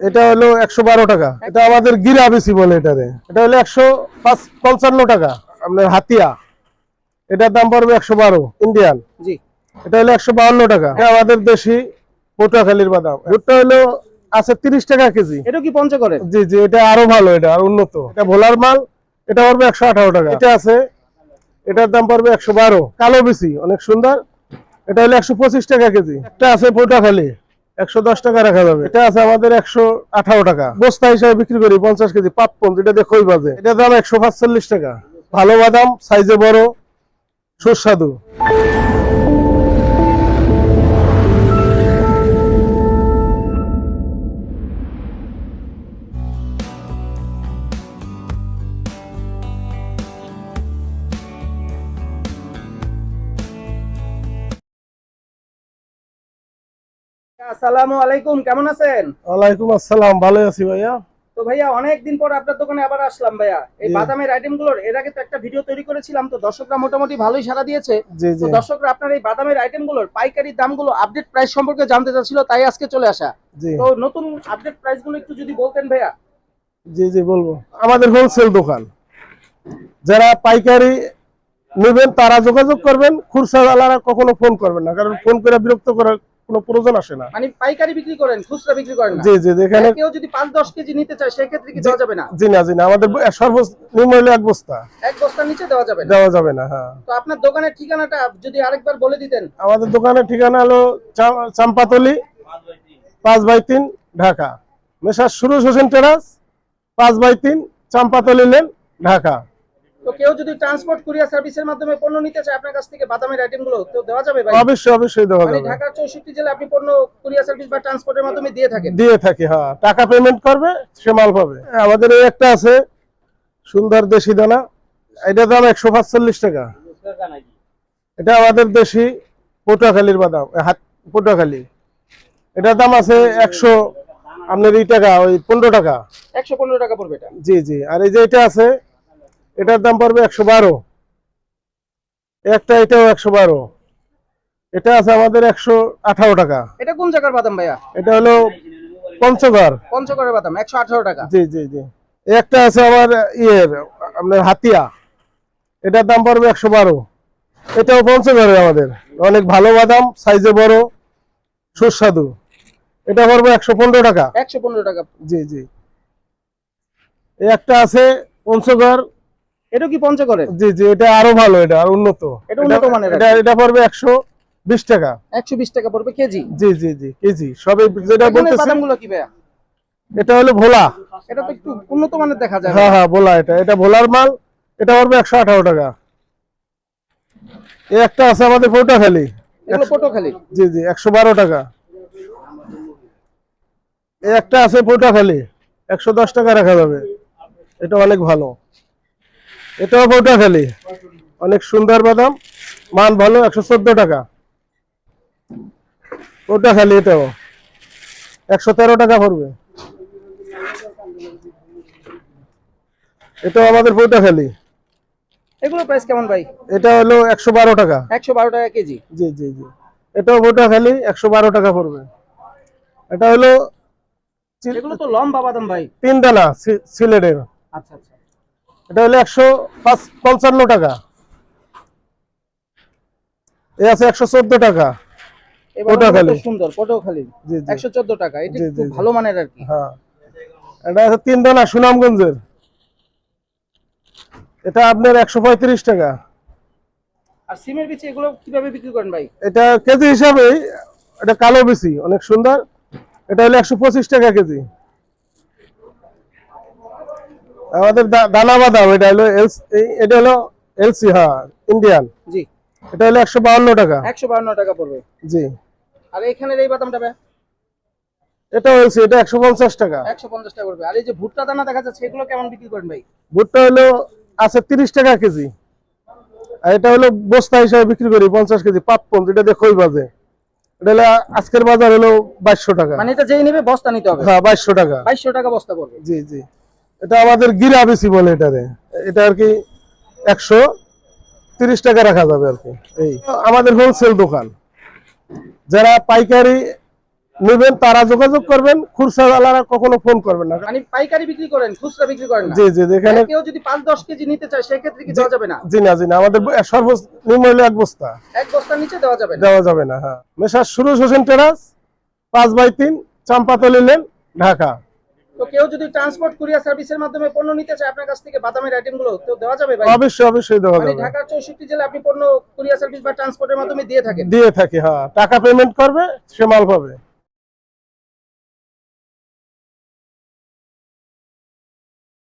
এটা হলো একশো বারো টাকা। এটা আমাদের গিরা বেশি বলে এটারে। এটা হলো একশো পাঁচ পঞ্চান্ন টাকা। আপনার হাতিয়া। এটার দাম পড়বে একশো বারো। ইন্ডিয়ান। জি। এটা হলো একশো বাউন্ন টাকা। এটা আমাদের দেশি পটুয়াখালীর বাদাম। ভুট্টা হলো আছে তিরিশ টাকা কেজি। এটা কি পঞ্চগড়ের? জি জি এটা আরও ভালো এটা আর উন্নত। এটা ভোলার মাল এটা পড়বে একশো আঠারো টাকা। এটা আছে এটার দাম পড়বে একশো বারো। কালো বেশি অনেক সুন্দর। এটা হলো একশো পঁচিশ টাকা কেজি। এটা আছে পটুয়াখালী একশো দশ টাকা রাখা যাবে। এটা আছে আমাদের একশো আঠারো টাকা। বস্তা হিসাবে বিক্রি করি পঞ্চাশ কেজি পাপ্পন যেটা দেখোই বাজে। দাম একশো পাঁচচল্লিশ টাকা। ভালো বাদাম সাইজে বড় সুস্বাদু। আসসালামু আলাইকুম কেমন আছেন? ওয়ালাইকুম আসসালাম ভালো আছি ভাইয়া। তো ভাইয়া অনেক দিন পর আপনার দোকানে আবার আসলাম ভাইয়া। এই বাদামের আইটেমগুলোর এর আগে তো একটা ভিডিও তৈরি করেছিলাম তো দর্শকরা মোটামুটি ভালোই সাড়া দিয়েছে। তো দর্শকরা আপনার এই বাদামের আইটেমগুলোর পাইকারি দামগুলো আপডেট প্রাইস সম্পর্কে জানতে চাচ্ছিল তাই আজকে চলে আসা। তো নতুন আপডেট প্রাইসগুলো একটু যদি বলতেন ভাইয়া। জি জি বলব। আমাদের হোলসেল দোকান। যারা পাইকারি নেবেন তারা যোগাযোগ করবেন। খুচরাওয়ালারা কখনো ফোন করবেন না কারণ ফোন করে বিরক্ত করার কোনো প্রয়োজন আসে না। মানে পাইকারি বিক্রি করেন খুচরা বিক্রি করেন জি জি এখানে কেউ যদি পাঁচ দশ কেজি নিতে চায় সেক্ষেত্রে কি দেওয়া যাবে না? জি না জি না আমাদের সর্বনিম্ন হলো এক বস্তা। এক বস্তার নিচে দেওয়া যাবে না। দেওয়া যাবে না হ্যাঁ। তো আপনার দোকানের ঠিকানাটা যদি আরেকবার বলে দিতেন। আমাদের দোকানের ঠিকানা হলো চাম্পাতলি পাঁচ বাই তিন ঢাকা। মেশার সুরজ হোসেন টেরাস পাঁচ বাই তিন চাম্পাতলি লেন ঢাকা। তো কেউ যদি ট্রান্সপোর্ট কুরিয়ার সার্ভিসের মাধ্যমে পণ্য নিতে চায় আপনার কাছ থেকে বাদামের আইটেমগুলো তো দেওয়া যাবে ভাই? অবশ্যই অবশ্যই দেওয়া মানে যাবে। ঢাকার চৌষট্টি জেলা আপনি পণ্য কুরিয়ার সার্ভিস বা ট্রান্সপোর্টের মাধ্যমে দিয়ে থাকেন? দিয়ে থাকি হ্যাঁ। টাকা পেমেন্ট করবে সে মাল পাবে। আমাদের এই একটা আছে সুন্দর দেশি দানা। এটার দাম একশো পাঁচচল্লিশ টাকা। এটা আমাদের দেশি পটুয়াখালীর বাদাম হাত পটুয়াখালী। এটার দাম আছে একশো আপনার এই টাকা ওই পনেরো টাকা। একশো পনেরো টাকা পড়বে এটা। জি জি। আর এই যে এটা আছে এটার দাম পড়বে একশো বারো। একটা এটাও একশো বারো। এটা আছে আমাদের একশো আঠারো টাকা। এটা কোন জায়গার বাদাম ভাইয়া? এটা হলো পঞ্চগড়। পঞ্চগড়ের বাদাম একশো আঠারো টাকা। জি জি জি। একটা আছে আমার ইয়ের আপনার হাতিয়া। এটার দাম পড়বে একশো বারো। এটাও পঞ্চগড়ে আমাদের। অনেক ভালো বাদাম সাইজে বড় সুস্বাদু। এটা পড়বে একশো পনেরো টাকা। একশো পনেরো টাকা। জি জি। এই একটা আছে পঞ্চগড় এটা কি পঞ্চগড়ের? জি জি এটা আরও ভালো এটা আর উন্নত। এটা উন্নত মানের এটা এটা পড়বে একশো বিশ টাকা। একশো বিশ টাকা পড়বে কেজি? জি জি জি কেজি। সবে যেটা বলতেছি বাদামগুলো কি ভাইয়া? এটা হলো ভোলা। এটা তো একটু উন্নত মানের দেখা যায় হ্যাঁ হ্যাঁ ভোলা এটা। এটা ভোলার মাল এটা পড়বে একশো আঠারো টাকা। এই একটা আছে আমাদের পটুয়াখালী। এগুলো পটুয়াখালী? জি জি একশো বারো টাকা। এই একটা আছে পটুয়াখালী। একশো দশ টাকা রাখা যাবে। এটা অনেক ভালো। এটাও পটুয়াখালী অনেক সুন্দর বাদাম মান ভালো একশো চোদ্দ টাকা। পটুয়াখালী এটাও। একশো তেরো টাকা পড়বে। এটাও আমাদের পটুয়াখালী এগুলো প্রাইস কেমন ভাই? এটা হলো একশো বারো টাকা। একশো বারো টাকা কেজি? জি জি জি। এটাও পটুয়াখালী একশো বারো টাকা পড়বে। এটা হলো এগুলো তো লম্বা বাদাম ভাই। তিন দানা সিলেটের। আচ্ছা আচ্ছা। এটা হলো একশো পঞ্চান্ন টাকা। এ আছে একশো চোদ্দ টাকা। সুন্দর পটুয়াখালী একশো চোদ্দ এটা। ভালো মানের আর কি। হ্যাঁ। এটা আছে তিন দানা সুনামগঞ্জের। এটা আপনার একশো পঁয়ত্রিশ টাকা। আর সিমের বিচি এগুলো কীভাবে বিক্রি করেন ভাই? এটা কেজি হিসাবে এটা কালো বেশি অনেক সুন্দর। এটা হলো একশো পঁচিশ টাকা কেজি। আমাদের দানা বাদাম এটা হলো এটা হলো এলসি হ্যাঁ ইন্ডিয়ান। জি। এটা হলো একশো বাউন্ন টাকা। একশো বান্ন টাকা পড়বে। জি। আর এখানের এই বাদামটা ভাই? এটা এলসি এটা একশো পঞ্চাশ টাকা। একশো পঞ্চাশ টাকা পড়বে। আর এই যে ভুট্টা দানা দেখা যাচ্ছে এগুলো কেমন বিক্রি করেন ভাই? ভুট্টা হলো আছে তিরিশ টাকা কেজি। আর এটা হলো বস্তা হিসাবে বিক্রি করি পঞ্চাশ কেজি দেখোই বাজে। এটা হলো আজকের বাজার হলো বাইশশো টাকা। মানে এটা যেই নেবে বস্তা নিতে হবে। হ্যাঁ বাইশশো টাকা। বাইশশো টাকা বস্তা পড়বে। জি জি। এটা আমাদের গিরা বেশি বলে এটারে। এটা আর কি একশো তিরিশ টাকা রাখা যাবে আর কি। এই আমাদের হোলসেল দোকান। যারা পাইকারি নেবেন তারা যোগাযোগ করবেন খুরসাওয়ালারা কখনো ফোন করবেন না। মানে পাইকারি বিক্রি করেন খুচরা বিক্রি করেন না। জি জি এখানে কেউ যদি পাঁচ দশ কেজি নিতে চায় সেক্ষেত্রে কি দেওয়া যাবে না? জি না জি না আমাদের সর্বনিম্ন হলো এক বস্তা। এক বস্তার নিচে দেওয়া যাবে না। দেওয়া যাবে না হ্যাঁ। মেশার সুরজ হোসেন টেরাস পাঁচ বাই তিন চাম্পাতলি লেন ঢাকা। তো কেউ যদি ট্রান্সপোর্ট কুরিয়ার সার্ভিসের মাধ্যমে পণ্য নিতে চায় আপনার কাছ থেকে বাদামের আইটেমগুলো তো দেওয়া যাবে ভাই? অবশ্যই অবশ্যই দেওয়া মানে যাবে। ঢাকা চৌষট্টি জেলা আপনি পণ্য কুরিয়ার সার্ভিস বা ট্রান্সপোর্টের মাধ্যমে দিয়ে থাকেন? দিয়ে থাকি হ্যাঁ। টাকা পেমেন্ট করবে সে মাল পাবে।